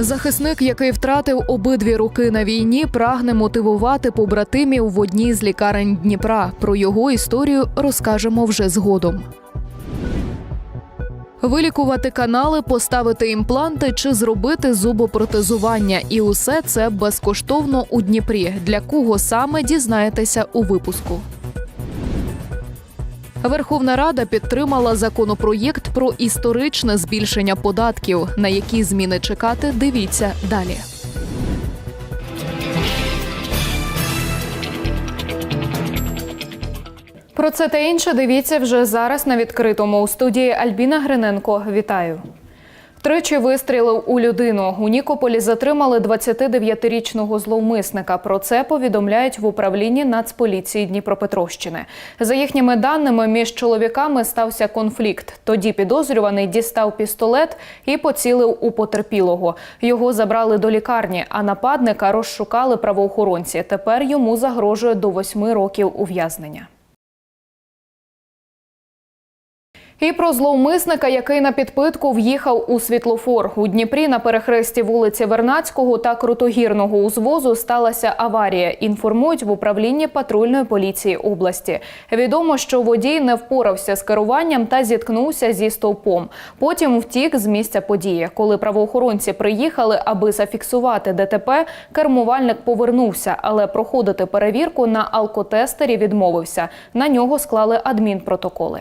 Захисник, який втратив обидві руки на війні, прагне мотивувати побратимів в одній з лікарень Дніпра. Про його історію розкажемо вже згодом. Вилікувати канали, поставити імпланти чи зробити зубопротезування. І усе це безкоштовно у Дніпрі. Для кого саме дізнаєтеся у випуску. Верховна Рада підтримала законопроєкт про історичне збільшення податків. На які зміни чекати, дивіться далі. Про це та інше дивіться вже зараз на відкритому у студії Альбіна Гриненко. Вітаю. Тричі вистрілив у людину. У Нікополі затримали 29-річного зловмисника. Про це повідомляють в управлінні Нацполіції Дніпропетровщини. За їхніми даними, між чоловіками стався конфлікт. Тоді підозрюваний дістав пістолет і поцілив у потерпілого. Його забрали до лікарні, а нападника розшукали правоохоронці. Тепер йому загрожує до восьми років ув'язнення. І про зловмисника, який на підпитку в'їхав у світлофор. У Дніпрі на перехресті вулиці Вернацького та Крутогірного узвозу сталася аварія. Інформують в управлінні патрульної поліції області. Відомо, що водій не впорався з керуванням та зіткнувся зі стовпом. Потім втік з місця події. Коли правоохоронці приїхали, аби зафіксувати ДТП, кермувальник повернувся, але проходити перевірку на алкотестері відмовився. На нього склали адмінпротоколи.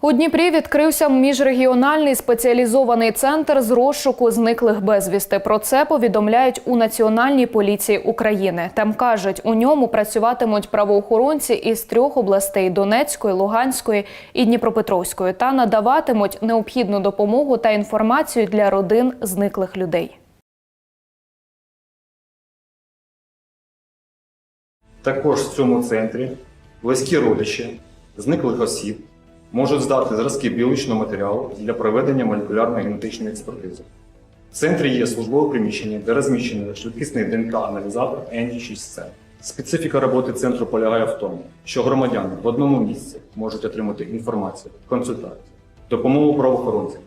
У Дніпрі відкрився міжрегіональний спеціалізований центр з розшуку зниклих безвісти. Про це повідомляють у Національній поліції України. Там кажуть, у ньому працюватимуть правоохоронці із трьох областей Донецької, Луганської і Дніпропетровської та надаватимуть необхідну допомогу та інформацію для родин зниклих людей. Також в цьому центрі близькі родичі зниклих осіб можуть здати зразки біологічного матеріалу для проведення молекулярної генетичної експертизи. В центрі є службове приміщення, де розміщений швидкісний ДНК-аналізатор NG6C. Специфіка роботи центру полягає в тому, що громадяни в одному місці можуть отримати інформацію, консультацію, допомогу правоохоронцям.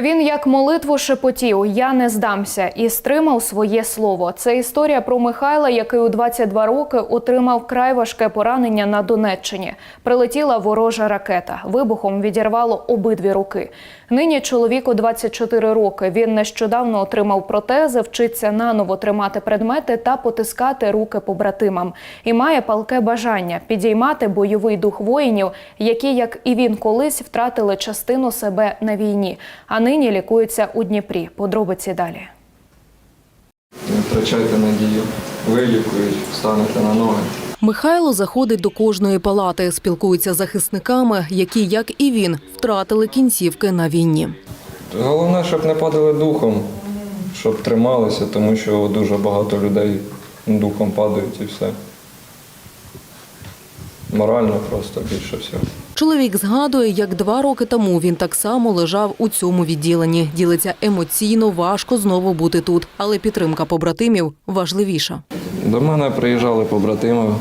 Він як молитву шепотів Я не здамся і стримав своє слово. Це історія про Михайла, який у 22 роки отримав край важке поранення на Донеччині. Прилетіла ворожа ракета. Вибухом відірвало обидві руки. Нині чоловіку 24 роки. Він нещодавно отримав протези, вчиться наново тримати предмети та потискати руки побратимам. І має палке бажання підіймати бойовий дух воїнів, які, як і він колись, втратили частину себе на війні, а нині лікуються у Дніпрі. Подробиці далі. Не втрачайте надію. Вилікують, станете на ноги. Михайло заходить до кожної палати, спілкується з захисниками, які, як і він, втратили кінцівки на війні. Головне, щоб не падали духом, щоб трималися, тому що дуже багато людей духом падають і все. Морально просто більше всього. Чоловік згадує, як два роки тому він так само лежав у цьому відділенні. Ділиться емоційно важко знову бути тут, але підтримка побратимів важливіша. До мене приїжджали побратими,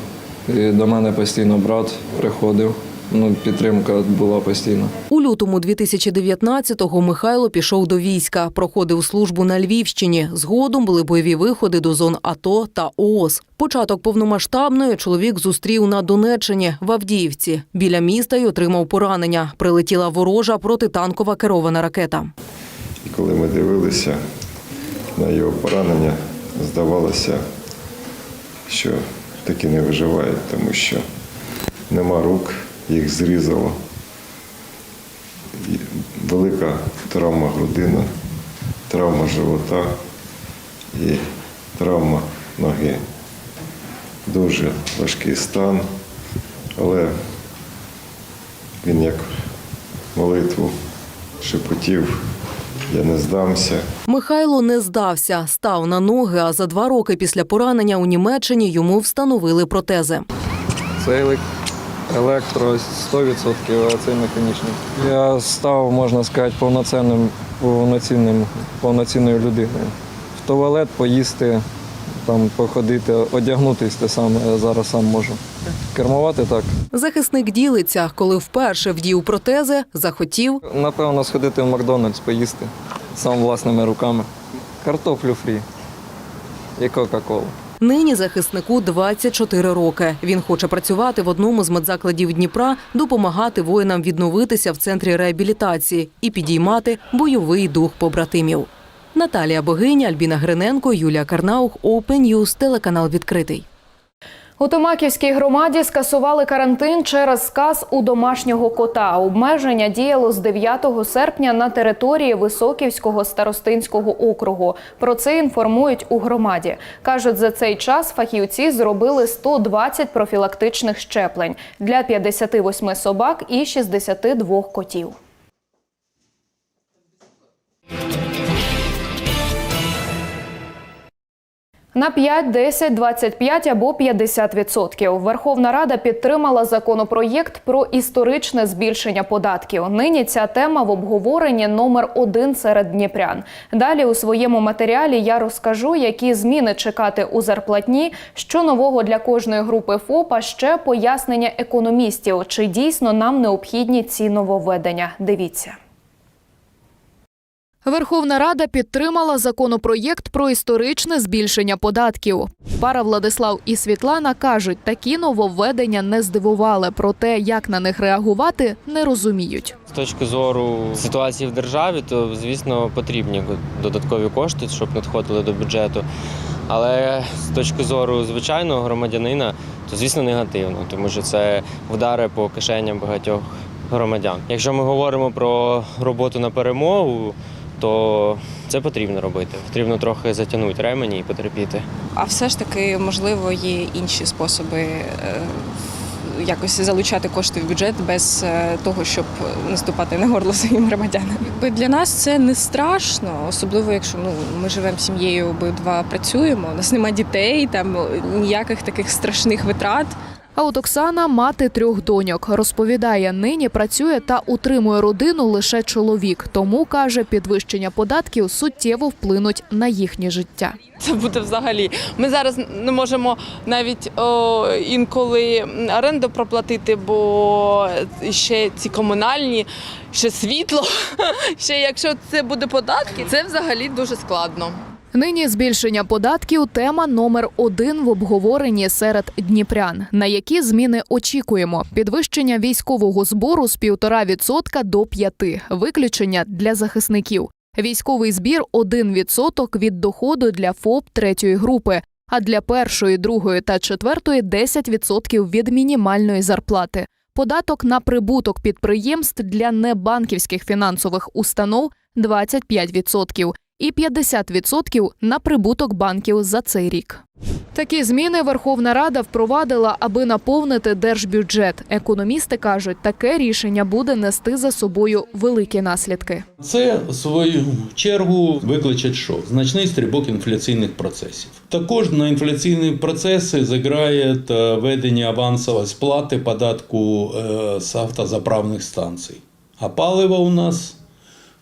до мене постійно брат приходив. Ну, підтримка була постійна. У лютому 2019-го Михайло пішов до війська, проходив службу на Львівщині. Згодом були бойові виходи до зон АТО та ООС. Початок повномасштабної чоловік зустрів на Донеччині в Авдіївці. Біля міста й отримав поранення. Прилетіла ворожа протитанкова керована ракета. І коли ми дивилися на його поранення, здавалося, що таки не виживають, тому що нема рук, їх зрізало. Велика травма грудини, травма живота і травма ноги. Дуже важкий стан, але він як молитву шепотів, я не здамся. Михайло не здався, став на ноги. А за два роки після поранення у Німеччині йому встановили протези. Це електро 100%, а це механічний. Я став, можна сказати, повноцінним, повноцінним, повноцінною людиною. В туалет поїсти, там, походити, одягнутися те саме, я зараз сам можу. Кермувати так. Захисник ділиться, коли вперше вдів протези, захотів Напевно, сходити в Макдональдс поїсти сам власними руками. Картоплю фрі і Кока-Колу. Нині захиснику 24 роки. Він хоче працювати в одному з медзакладів Дніпра, допомагати воїнам відновитися в центрі реабілітації і підіймати бойовий дух побратимів. Наталія Богиня, Альбіна Гриненко, Юлія Карнаух, News, телеканал відкритий. У Томаківській громаді скасували карантин через сказ у домашнього кота. Обмеження діяло з 9 серпня на території Високівського старостинського округу. Про це інформують у громаді. Кажуть, за цей час фахівці зробили 120 профілактичних щеплень для 58 собак і 62 котів. На 5, 10, 25 або 50 відсотків. Верховна Рада підтримала законопроєкт про історичне збільшення податків. Нині ця тема в обговоренні номер один серед дніпрян. Далі у своєму матеріалі я розкажу, які зміни чекати у зарплатні, що нового для кожної групи ФОП, а ще пояснення економістів, чи дійсно нам необхідні ці нововведення. Дивіться. Верховна Рада підтримала законопроєкт про історичне збільшення податків. Пара Владислав і Світлана кажуть, такі нововведення не здивували, проте як на них реагувати, не розуміють. З точки зору ситуації в державі, то звісно потрібні додаткові кошти, щоб надходили до бюджету. Але з точки зору звичайного громадянина, то звісно негативно, тому що це вдари по кишеням багатьох громадян. Якщо ми говоримо про роботу на перемогу, то це потрібно робити. Потрібно трохи затягнути ремені і потерпіти. А все ж таки, можливо, є інші способи е, якось залучати кошти в бюджет без е, того, щоб наступати на горло своїм громадянам. Якби Для нас це не страшно, особливо якщо ну ми живемо сім'єю, обидва працюємо. У нас немає дітей, там ніяких таких страшних витрат. А от Оксана, мати трьох доньок, розповідає, нині працює та утримує родину лише чоловік. Тому каже, підвищення податків суттєво вплинуть на їхнє життя. Це буде взагалі. Ми зараз не можемо навіть о, інколи оренду проплатити, бо ще ці комунальні, ще світло. Ще якщо це буде податки, це взагалі дуже складно. Нині збільшення податків тема номер один в обговоренні серед дніпрян. На які зміни очікуємо? Підвищення військового збору з 1,5% до 5%. Виключення для захисників. Військовий збір 1% від доходу для ФОП третьої групи, а для першої, другої та четвертої 10% від мінімальної зарплати. Податок на прибуток підприємств для небанківських фінансових установ 25% і 50% на прибуток банків за цей рік. Такі зміни Верховна Рада впровадила, аби наповнити держбюджет. Економісти кажуть, таке рішення буде нести за собою великі наслідки. Це в свою чергу викличе що? Значний стрибок інфляційних процесів. Також на інфляційні процеси зіграє ведення авансової сплати податку е, з автозаправних станцій. А паливо у нас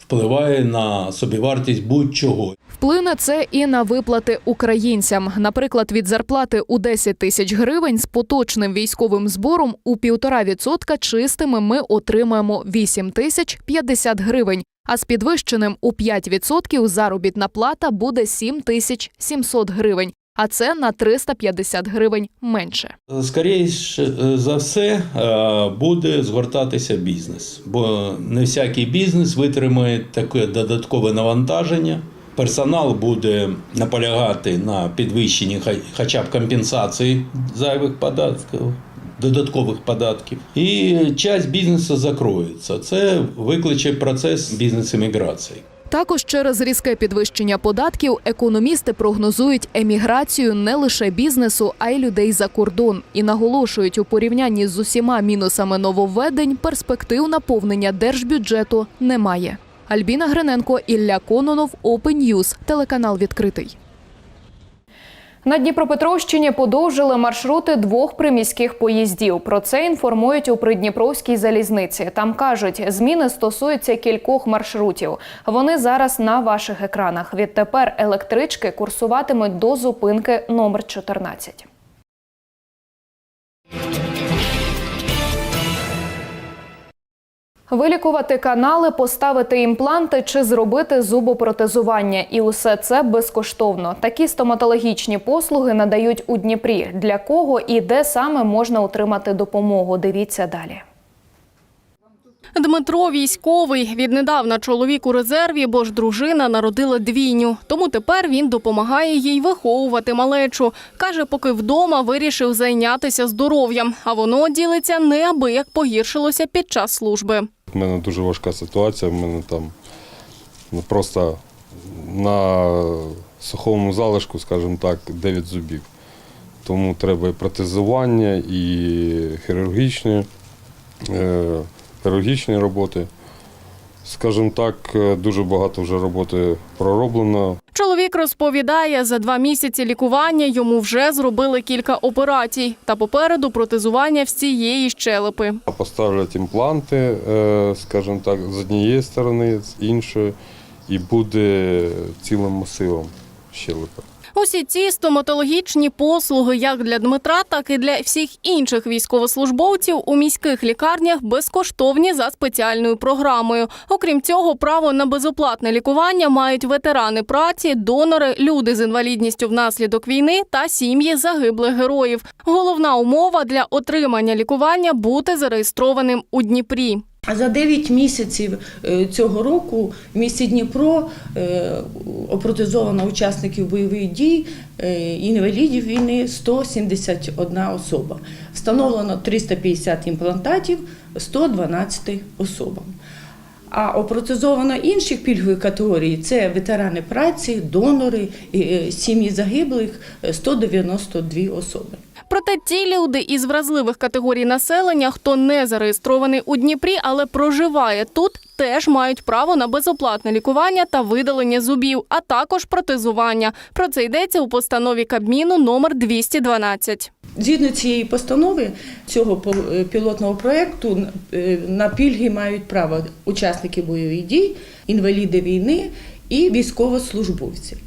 впливає на собівартість будь-чого. Вплине це і на виплати українцям. Наприклад, від зарплати у 10 тисяч гривень з поточним військовим збором у 1,5% чистими ми отримаємо 8 тисяч 50 гривень. А з підвищеним у 5% заробітна плата буде 7 тисяч 700 гривень. А це на 350 гривень менше. Скоріше за все е, буде згортатися бізнес, бо не всякий бізнес витримає таке додаткове навантаження. Персонал буде наполягати на підвищенні хоча б компенсації зайвих податків, додаткових податків. І часть бізнесу закроється. Це викличе процес бізнес-еміграції. Також через різке підвищення податків економісти прогнозують еміграцію не лише бізнесу, а й людей за кордон і наголошують у порівнянні з усіма мінусами нововведень перспектив наповнення держбюджету немає. Альбіна Гриненко, Ілля Кононов, Open News, телеканал відкритий. На Дніпропетровщині подовжили маршрути двох приміських поїздів. Про це інформують у Придніпровській залізниці. Там кажуть, зміни стосуються кількох маршрутів. Вони зараз на ваших екранах. Відтепер електрички курсуватимуть до зупинки номер 14. Вилікувати канали, поставити імпланти чи зробити зубопротезування. І усе це безкоштовно. Такі стоматологічні послуги надають у Дніпрі. Для кого і де саме можна отримати допомогу? Дивіться далі. Дмитро військовий. Віднедавна чоловік у резерві, бо ж дружина народила двійню. Тому тепер він допомагає їй виховувати малечу. Каже, поки вдома вирішив зайнятися здоров'ям, а воно ділиться неабияк погіршилося під час служби. У мене дуже важка ситуація. У мене там ну, просто на сухому залишку, скажімо так, 9 зубів. Тому треба і протезування, і хірургічні, е, хірургічні роботи. Скажімо так, е, дуже багато вже роботи пророблено. Чоловік розповідає, за два місяці лікування йому вже зробили кілька операцій та попереду протезування всієї щелепи. Поставлять імпланти, е, скажімо так, з однієї сторони, з іншої, і буде цілим масивом щелепи. Усі ці стоматологічні послуги, як для Дмитра, так і для всіх інших військовослужбовців у міських лікарнях безкоштовні за спеціальною програмою. Окрім цього, право на безоплатне лікування мають ветерани праці, донори, люди з інвалідністю внаслідок війни та сім'ї загиблих героїв. Головна умова для отримання лікування бути зареєстрованим у Дніпрі. За 9 місяців е, цього року в місті Дніпро е, опротезовано учасників бойових дій, е, інвалідів війни 171 особа. Встановлено 350 імплантатів 112 особам. А опротезовано інших пільгових категорій це ветерани праці, донори, сім'ї загиблих е, 192 особи. Проте ті люди із вразливих категорій населення, хто не зареєстрований у Дніпрі, але проживає тут, теж мають право на безоплатне лікування та видалення зубів, а також протезування. Про це йдеться у постанові Кабміну номер 212. Згідно цієї постанови цього е, пілотного проєкту е, на пільги мають право учасники бойових дій, інваліди війни і військовослужбовці.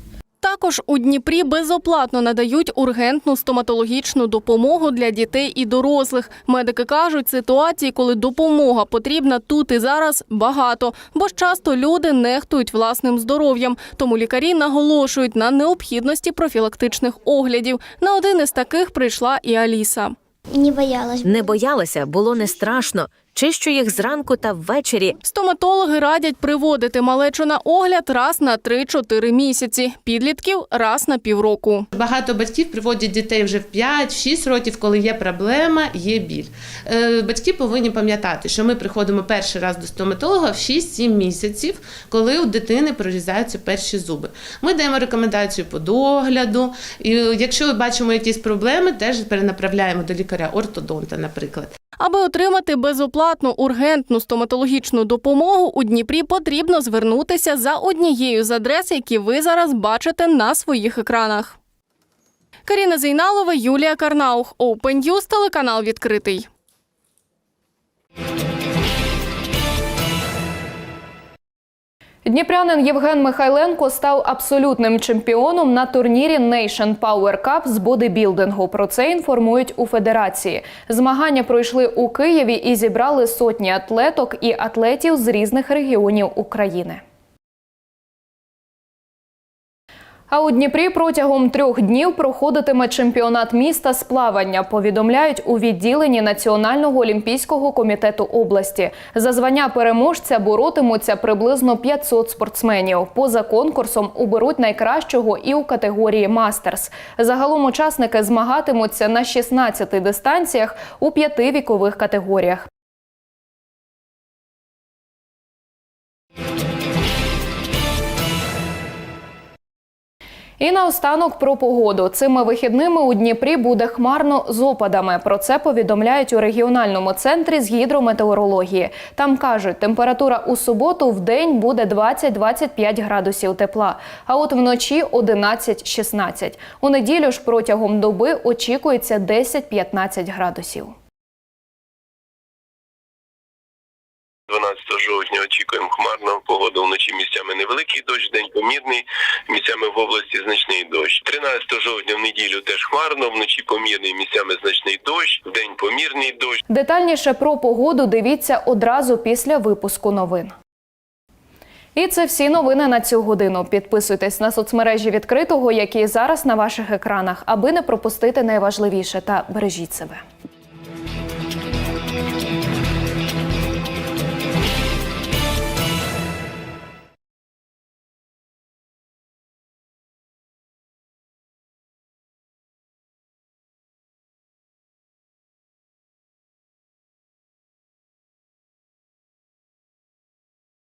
Також у Дніпрі безоплатно надають ургентну стоматологічну допомогу для дітей і дорослих. Медики кажуть, ситуації, коли допомога потрібна тут і зараз, багато, бо ж часто люди нехтують власним здоров'ям. Тому лікарі наголошують на необхідності профілактичних оглядів. На один із таких прийшла і Аліса. Не боялась. Не боялася, було не страшно. Чищу їх зранку та ввечері. Стоматологи радять приводити малечу на огляд раз на 3-4 місяці, підлітків раз на півроку. Багато батьків приводять дітей вже в 5-6 років, коли є проблема, є біль. Е, Батьки повинні пам'ятати, що ми приходимо перший раз до стоматолога в 6-7 місяців, коли у дитини прорізаються перші зуби. Ми даємо рекомендацію по догляду. І якщо бачимо якісь проблеми, теж перенаправляємо до лікаря-ортодонта, наприклад. Аби отримати безоплатну ургентну стоматологічну допомогу у Дніпрі, потрібно звернутися за однією з адрес, які ви зараз бачите на своїх екранах. Каріна Зейналова, Юлія Карнаух, Open News, телеканал відкритий. Дніпрянин Євген Михайленко став абсолютним чемпіоном на турнірі Nation Power Cup з бодибілдингу. Про це інформують у федерації. Змагання пройшли у Києві і зібрали сотні атлеток і атлетів з різних регіонів України. А у Дніпрі протягом трьох днів проходитиме чемпіонат міста з плавання. Повідомляють у відділенні Національного олімпійського комітету області. За звання переможця боротимуться приблизно 500 спортсменів. Поза конкурсом оберуть найкращого і у категорії мастерс. Загалом учасники змагатимуться на 16 дистанціях у п'яти вікових категоріях. І наостанок про погоду. Цими вихідними у Дніпрі буде хмарно з опадами. Про це повідомляють у регіональному центрі з гідрометеорології. Там кажуть, температура у суботу в день буде 20-25 градусів тепла, а от вночі 11-16. У неділю ж протягом доби очікується 10-15 градусів. Жовтня очікуємо хмарну погоду вночі місцями невеликий дощ, день помірний, місцями в області значний дощ. 13 жовтня в неділю теж хмарно, вночі помірний, місцями значний дощ, день помірний дощ. Детальніше про погоду дивіться одразу після випуску новин. І це всі новини на цю годину. Підписуйтесь на соцмережі відкритого, які зараз на ваших екранах, аби не пропустити найважливіше та бережіть себе.